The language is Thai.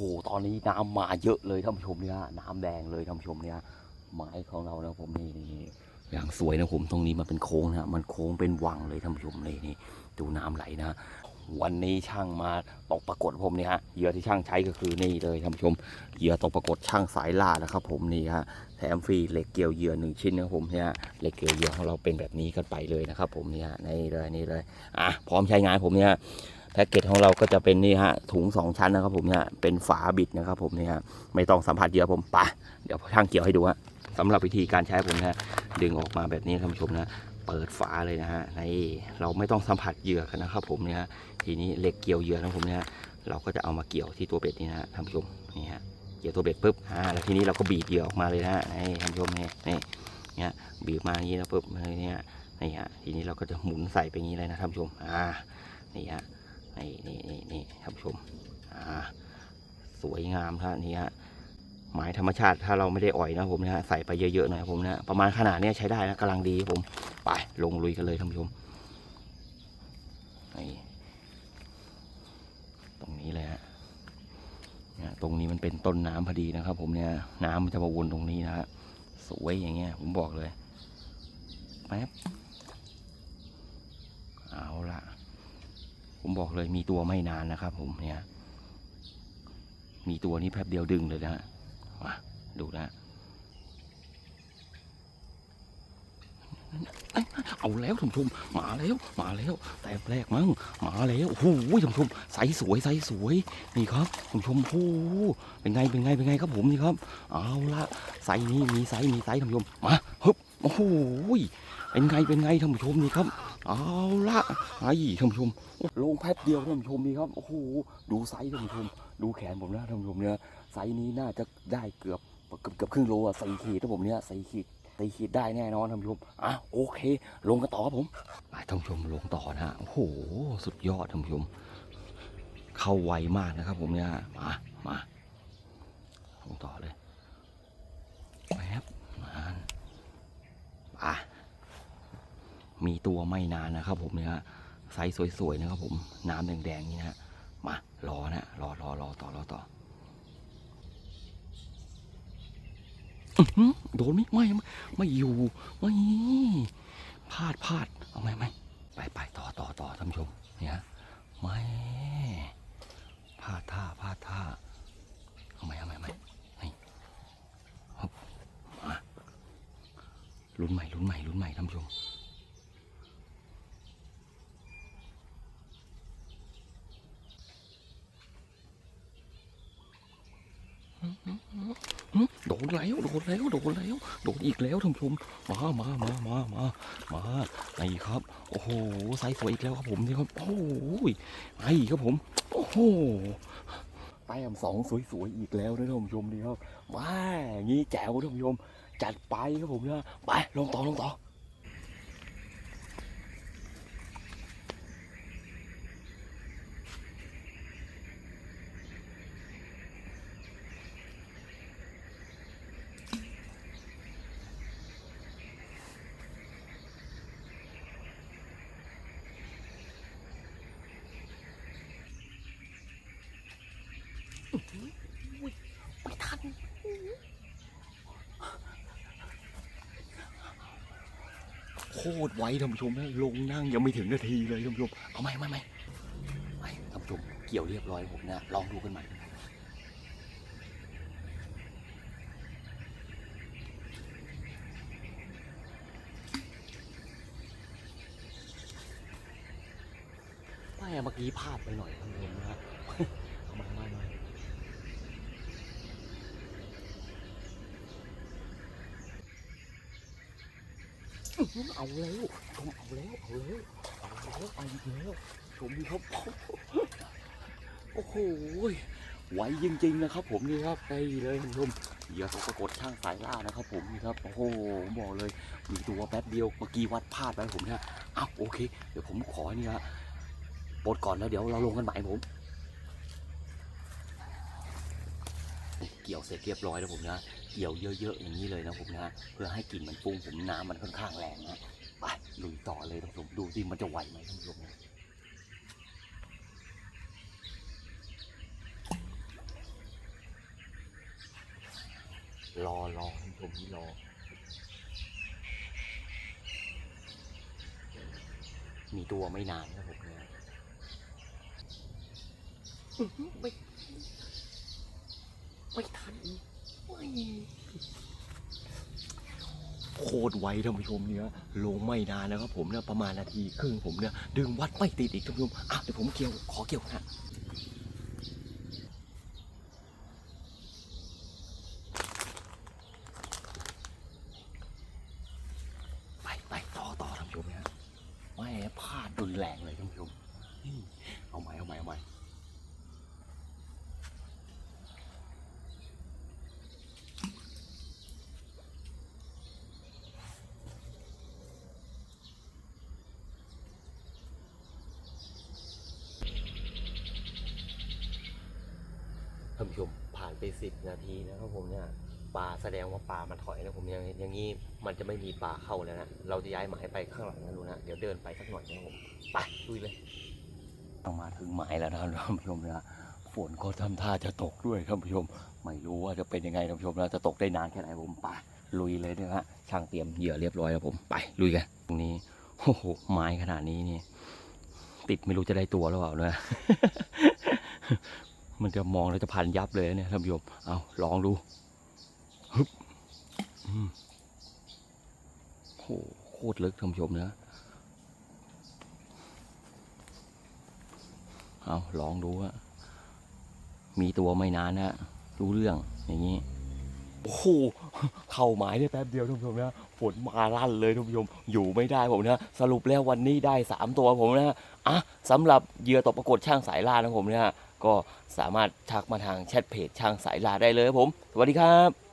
หตอนนี้น้ำมาเยอะเลยท่านผู้ชมเนี่ยน้ำแดงเลยท่านผู้ชมเนี่ยไม้ของเรานะผมนี่นี่อย่างสวยนะผมตรงนี้มันเป็นโค้งนะมันโค้งเป็นวังเลยท่านผู้ชมนี่นี่ดูน้ำไหลนะวันนี้ช่างมาตกปรากฏผมนี่ฮะเหยื่อที่ช่างใช้ก็คือนี่เลยท่านผู้ชมเหยื่อตกปรากฏช่างสายล่านะครับ ผมนี่ฮะแถมฟรีเหล็กเกี่ยวเหยื่อหนึ่งชิ้นนะครับผมเนี่ยเหล็กเกี่ยวเหยื่อของเราเป็นแบบนี้กันไปเลยนะครับ ผมเนี่ยนี่เลยนี่เลยอะพร้อมใช้งานผมเนี่ย แพ็กเกจของเราก็จะเป็นนี่ฮะถุงสองชั้นนะครับผมเนี่ยเป็นฝาบิดนะครับผมเนี่ยไม่ต้องสัมผัสเยื่อผมปะเดี๋ยวช่างเกี่ยวให้ดูฮะสำหรับวิธีการใช้ผมนะดึงออกมาแบบนี้ท่านผู้ชมนะเปิดฝาเลยนะฮะในเราไม่ต้องสัมผัสเหยื่อกันนะครับผมเนี่ยทีนี้เหล็กเกี่ยวเหยื่อของผมเนี่ยเราก็จะเอามาเกี่ยวที่ตัวเบ็ดนี่นะฮะท่านผู้ชมนี่ฮะเกี่ยวตัวเบ็ดปุ๊บอ่าแล้วทีนี้เราก็บีบเหยื่อออกมาเลยนะฮะนี่ท่านผู้ชมนี่นี่เนี่ยบีบมาอย่างนี้นะปุ๊บเนี่ยนี่ฮะทีนี้เราก็จะหมุนใส่ไปอย่างนี้เลยนะท่านผู้ชมอ่านี่ฮะ นี่นี่นี่นี่ท่านผู้ชมอ่าสวยงามท่านนี้ฮะหมายธรรมชาติถ้าเราไม่ได้อ่อยนะผมนะฮะใส่ไปเยอะๆหน่อยผมนะประมาณขนาดเนี้ยใช้ได้นะกำลังดีผมไปลงลุยกันเลยท่านผู้ชมนี่ตรงนี้เลยฮะเนี่ยตรงนี้มันเป็นต้นน้ำพอดีนะครับ ผมเนี่ยน้ำมันจะมาวนตรงนี้นะฮะสวยอย่างเงี้ยผมบอกเลยแป๊บเอาละ ผมบอกเลยมีตัวไม่นานนะครับ ผมเนี่ย มีตัวนี้แป๊บเดียวดึงเลยนะฮะมาดูนะเอาแล้วท่านผู้ชมมาแล้วมาแล้วแต่แรกมั้งมาแล้วโอ้โหท่านผู้ชมใสสวยใสสวยนี่ครับท่านผู้ชมโอ้เป็นไงเป็นไงเป็นไงครับผมนี่ครับ เอาละไซนี้มีไซมีไซท่านผู้ชมมาฮึบโอ้โห เป็นไงเป็นไงท่านผู้ชมนี่ครับ เอาละไอ้ท่านผู้ชมลงแป๊บเดียวท่านผู้ชมนี่ครับโอ้โหดูไซส์ท่านผู้ชม ดูแขนผมนะท่านผู้ชมเนี่ยไซส์นี้น่าจะได้เกือบเกือบเกือบครึ่งโลอะสี่ขีดถ้าผมเนี่ยสี่ขีดสี่ขีดได้แน่นอนท่านผู้ชมอะโอเค ลงกันต่อครับผมไปท่านผู้ชมลงต่อนะฮะโอ้โหสุดยอดท่านผู้ชม เข้าไวมากนะครับ ผมเนี่ยมามาลงต่อเลยแป๊บมาอะ มีตัวไม่นานนะครับ ผมเนี่ยไซส์สวยๆนะครับ ผมน้ำแดงๆนี่นะมารอนะรอรอรอต่อรอต่อโดนไหมไม่ไม่ไม่อยู่ไม่พลาดพลาดเอาไหมไม่ไปไปต่อต่อต่อท่านผู้ชมเนี่ยไม่พลาดท่าพลาดท่าเอาไหมเอาไหมไม่นี่มาลุ้นใหม่ลุ้นใหม่ลุ้นใหม่ท่านผู้ชม โดนแล้วโดนแล้วโดนแล้วโดนอีกแล้วท่านผู้ชมมามามามามามาไอ้ครับ โอ้โหไซส์สวยอีกแล้วครับผมนี่ครับโอ้โหไอ้ครับผม โอ้โหแต้มสองสวยๆอีกแล้วนะท่านผู้ชมนี่ครับว้างี้แจ๋วท่านผู้ชมจัดไปครับผมนะไปลงต่อลงต่อ ไม่ทันโคตรไวท่านผู้ชมลงนั่งยังไม่ถึงนาทีเลยท่านผู้ชมเอาไหมไม่ไม่ไม่ท่านผู้ชมเกี่ยวเรียบร้อยผมนะลองดูกันใหม่ไม่เมื่อกี้พลาดไปหน่อยท่านผู้ชมนะฮะ เอามาไม่ไม่ อื้อหือ เอาแล้วชมเอาแล้วเอาแล้วเอาแล้วเอาแล้วชมดีครับโอ้โหไหวจริงๆนะครับ ผมนี่ครับไปเลยท่านผู้ชมเหยื่อตกปรากฏช่างสายล่านะครับ ผมนี่ครับโอ้โหผมบอกเลยมีตัวแป๊บเดียวเมื่อกี้วัดพลาดไปผมเนี่ยอ้าวโอเค เดี๋ยวผมขอนี่ฮะปลดก่อนแล้วเดี๋ยวเราลงกันใหม่ผม กี่ยวเสร็จเรียบร้อยแล้วผมนะ เกี่ยวเยอะๆอย่างนี้เลยนะผมนะเพื่อให้กลิ่นมันฟุ้งผมน้ำมันค่อนข้างแรงนะไปลุยต่อเลยท่านผู้ชมดูสิมันจะไหวไหมท่านผู้ชมนะรอรอท่านผู้ชมที่รอมีตัวไม่นานครับผมเนี่ยไม่ ไม่ทันโคตรไวท่านผู้ชมเนี่ยลงไม่นานนะครับผมเนี่ยประมาณนาทีครึ่งผมเนี่ยดึงวัดไม่ติดอีกท่านผู้ชมอะเดี๋ยวผมเกี่ยวขอเกี่ยวนะไปไปต่อต่อท่านผู้ชมเนี่ยไม่พลาดรุนแรงเลยท่านผู้ชมเอาใหม่เอาใหม่เอาใหม่ ท่านผู้ชมผ่านไปสิบนาทีนะครับผมเนี่ยปลาแสดงว่าปลามันถอยนะผมย่างอย่างนี้มันจะไม่มีปลาเข้าแล้วนะเราจะย้ายหมายไปข้างหลังนะลูกนะเดี๋ยวเดินไปสักหน่อยนะครับผมไปลุยเลยต้องมาถึงหมายแล้วนะครับท่านผู้ชมนะฝนก็ทำท่าจะตกด้วยท่านผู้ชม ไม่รู้ว่าจะเป็นยังไงท่านผู้ชมนะจะตกได้นานแค่ไหนผมไปลุยเลยนะฮะช่างเตรียมเหยื่อเรียบร้อยแล้วผมไปลุยกันตรงนี้โอ้โหไม้ขนาดนี้นี่ติดไม่รู้จะได้ตัวหรือเปล่านะ มันจะมองแล้วจะพันยับเลยเนี่ยท่านผู้ชมเอาลองดูฮึบอืมโหโคตรลึกท่านผู้ชมนะเอาลองดูอะมีตัวไม่นานนะรู้เรื่องอย่างนี้โอ้โหเข้าหมายได้แป๊บเดียวท่านผู้ชมนะฝนมาลั่นเลยท่านผู้ชมอยู่ไม่ได้ผมนะ สรุปแล้ววันนี้ได้สามตัวผมนะอะสำหรับเหยื่อตกปรากฏช่างสายล่านะผมนะ ก็สามารถทักมาทางแชทเพจช่างสายลาได้เลยครับผม สวัสดีครับ